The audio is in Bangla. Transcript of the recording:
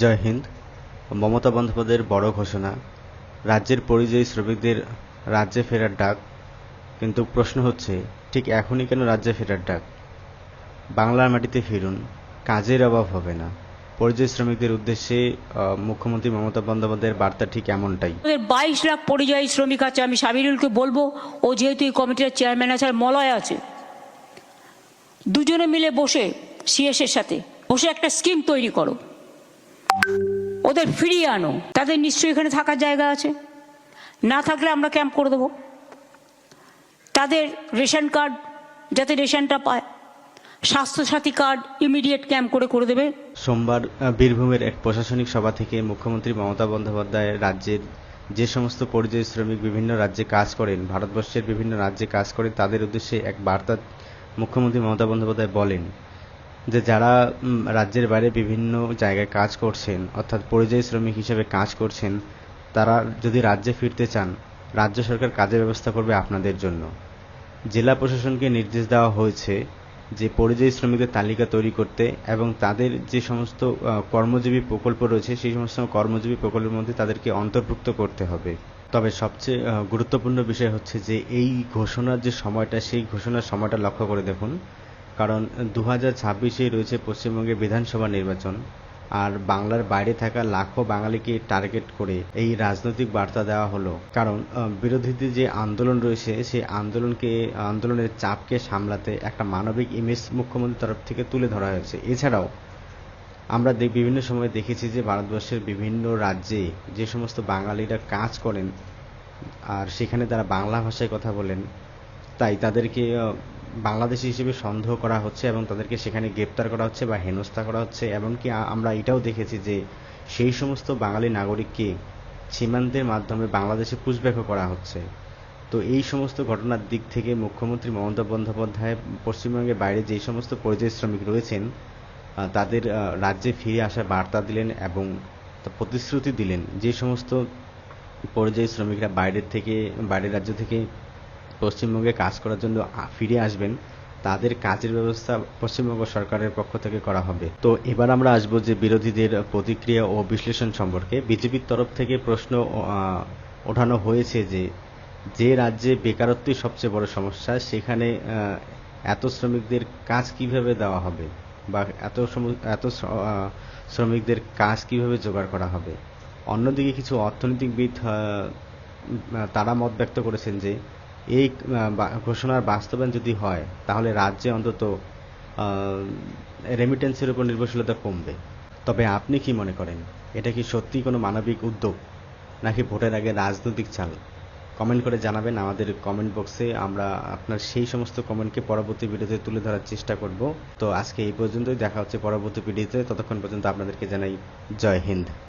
জয় হিন্দ। মমতা বন্দ্যোপাধ্যায়ের বড় ঘোষণা। রাজ্যের পরিযায়ী শ্রমিকদের রাজ্যে ফেরার ডাক। কিন্তু প্রশ্ন হচ্ছে, ঠিক এখনই কেন রাজ্যে ফেরার ডাক? বাংলার মাটিতে ফিরুন, কাজের অভাব হবে না। পরিযায়ী শ্রমিকদের উদ্দেশ্যে মুখ্যমন্ত্রী মমতা বন্দ্যোপাধ্যায়ের বার্তা ঠিক এমনটাই। বাইশ লাখ পরিযায়ী শ্রমিক আছে, আমি সাবিরুলকে বলব, ও যেহেতু এই কমিটির চেয়ারম্যান আছে, আর মলয় আছে। দুজনে মিলে বসে সিএস এর সাথে। বসে একটা স্কিম তৈরি করো। ওদের ফিরিয়ে আনো। তাদের নিশ্চয়ই এখানে থাকার জায়গা আছে। না থাকলে আমরা ক্যাম্প করে দেবো। তাদের রেশন কার্ড যাতে রেশনটা পায়, স্বাস্থ্যসাথী কার্ড ইমিডিয়েট ক্যাম্প করে করে দেবে। সোমবার বীরভূমের এক প্রশাসনিক সভা থেকে মুখ্যমন্ত্রী মমতা বন্দ্যোপাধ্যায় রাজ্যের যে সমস্ত পরিযায়ী শ্রমিক বিভিন্ন রাজ্যে কাজ করেন, ভারতবর্ষের বিভিন্ন রাজ্যে কাজ করেন, তাদের উদ্দেশ্যে এক বার্তা মুখ্যমন্ত্রী মমতা বন্দ্যোপাধ্যায় বলেন। যে যারা রাজ্যের বাইরে বিভিন্ন জায়গায় কাজ করছেন, অর্থাৎ পরিযায়ী শ্রমিক হিসেবে কাজ করছেন, তারা যদি রাজ্যে ফিরতে চান, রাজ্য সরকার কাজের ব্যবস্থা করবে আপনাদের জন্য। জেলা প্রশাসনকে নির্দেশ দেওয়া হয়েছে যে পরিযায়ী শ্রমিকদের তালিকা তৈরি করতে এবং তাদের যে সমস্ত কর্মজীবী প্রকল্প রয়েছে, সেই সমস্ত কর্মজীবী প্রকল্পের মধ্যে তাদেরকে অন্তর্ভুক্ত করতে হবে। তবে সবচেয়ে গুরুত্বপূর্ণ বিষয় হচ্ছে যে এই ঘোষণার যে সময়টা, সেই ঘোষণার সময়টা লক্ষ্য করে দেখুন। কারণ দু হাজার ছাব্বিশেই রয়েছে পশ্চিমবঙ্গে বিধানসভা নির্বাচন, আর বাংলার বাইরে থাকা লাখো বাঙালিকে টার্গেট করে এই রাজনৈতিক বার্তা দেওয়া হলো। কারণ বিরোধীদের যে আন্দোলন রয়েছে, সেই আন্দোলনকে, আন্দোলনের চাপকে সামলাতে একটা মানবিক ইমেজ মুখ্যমন্ত্রীর তরফ থেকে তুলে ধরা হয়েছে। এছাড়াও, আমরা বিভিন্ন সময় দেখেছি যে ভারতবর্ষের বিভিন্ন রাজ্যে যে সমস্ত বাঙালিরা কাজ করেন, আর সেখানে তারা বাংলা ভাষায় কথা বলেন, তাই তাদেরকে বাংলাদেশি হিসেবে সন্দেহ করা হচ্ছে এবং তাদেরকে সেখানে গ্রেপ্তার করা হচ্ছে বা হেনস্থা করা হচ্ছে। এমনকি আমরা এটাও দেখেছি যে সেই সমস্ত বাঙালি নাগরিককে সীমান্তের মাধ্যমে বাংলাদেশে পুষব্যাক করা হচ্ছে। তো এই সমস্ত ঘটনার দিক থেকে মুখ্যমন্ত্রী মমতা বন্দ্যোপাধ্যায় পশ্চিমবঙ্গের বাইরে যে সমস্ত পরিযায়ী শ্রমিক রয়েছেন তাদের রাজ্যে ফিরে আসার বার্তা দিলেন এবং প্রতিশ্রুতি দিলেন। যে সমস্ত পরিযায়ী শ্রমিকরা বাইরের থেকে, বাইরের রাজ্য থেকে পশ্চিমবঙ্গে কাজ করার জন্য ফিরে আসবেন, তাদের কাজের ব্যবস্থা পশ্চিমবঙ্গ সরকারের পক্ষ থেকে করা হবে। তো এবার আমরা আসব যে বিরোধীদের প্রতিক্রিয়া ও বিশ্লেষণ সম্পর্কে। বিজেপির তরফ থেকে প্রশ্ন ওঠানো হয়েছে যে যে রাজ্যে বেকারত্বই সবচেয়ে বড় সমস্যা, সেখানে এত শ্রমিকদের কাজ কীভাবে দেওয়া হবে? বা এত এত শ্রমিকদের কাজ কীভাবে জোগাড় করা হবে? অন্যদিকে কিছু অর্থনীতিবিদ তারা মত ব্যক্ত করেছেন যে এই ঘোষণার বাস্তবায়ন যদি হয়, তাহলে রাজ্যে অন্তত রেমিটেন্সের উপর নির্ভরশীলতা কমবে। তবে আপনি কি মনে করেন, এটা কি সত্যি কোনো মানবিক উদ্যোগ, নাকি ভোটের আগে রাজনৈতিক চাল? কমেন্ট করে জানাবেন, আমাদের কমেন্ট বক্সে আমরা আপনার সেই সমস্ত কমেন্টকে পরবর্তী ভিডিওতে তুলে ধরার চেষ্টা করব। তো আজকে এই পর্যন্তই, দেখা হচ্ছে পরবর্তী ভিডিওতে, ততক্ষণ পর্যন্ত আপনাদেরকে জানাই জয় হিন্দ।